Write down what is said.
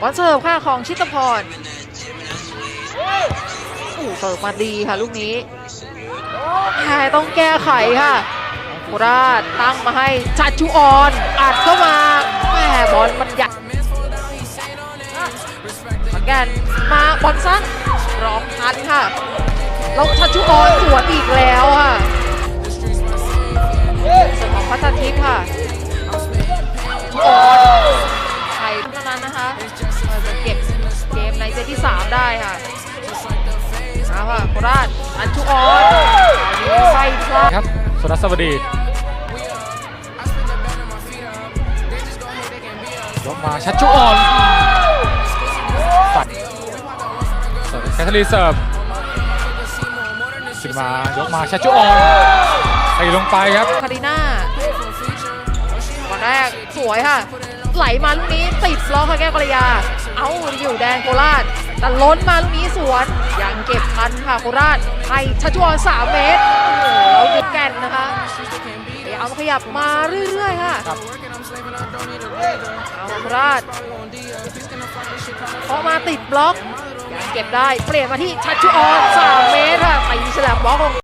บอลเสิร์ฟค่ะของชิตพรโอ้เสิร์ฟมาดีค่ะลูกนี้แพ้ต้องแก้ไขค่ะโคราชตั้งมาให้ชัดชูออนอัดเข้ามาแหมบอลมันยัดขอนแกนมาบอลสั้นร้องทันค่ะแล้วชัดชูออนสวนอีกแล้วค่ะ ได้ค่ะเอาค่ะโคราชอันชูออนคราวนี้ไส้พลาครับสุรัสวดียกมาชัดชุออนปัดเสิร์ฟแคทเธอรีเสิร์ฟขึ้นมายกมาชัดชุออนตีลงไปครับคาริน่าบอลแรกสวยค่ะ ไหลมาลูกนี้ติดล็อกค่ะแก้วกระยา เอาอยู่แดนโคราช แต่ล้นมาลูกนี้สวนยังเก็บทันค่ะโคราชให้ชัชวอน3เมตรโอ้โหแล้วดิแกนนะคะพยายามขยับมาเรื่อยๆค่ะครับเอาโคราชพอมาติดบล็อกยังเก็บได้เปลี่ยนมาที่ชัชวอน3เมตรค่ะตีฉลับบล็อกลง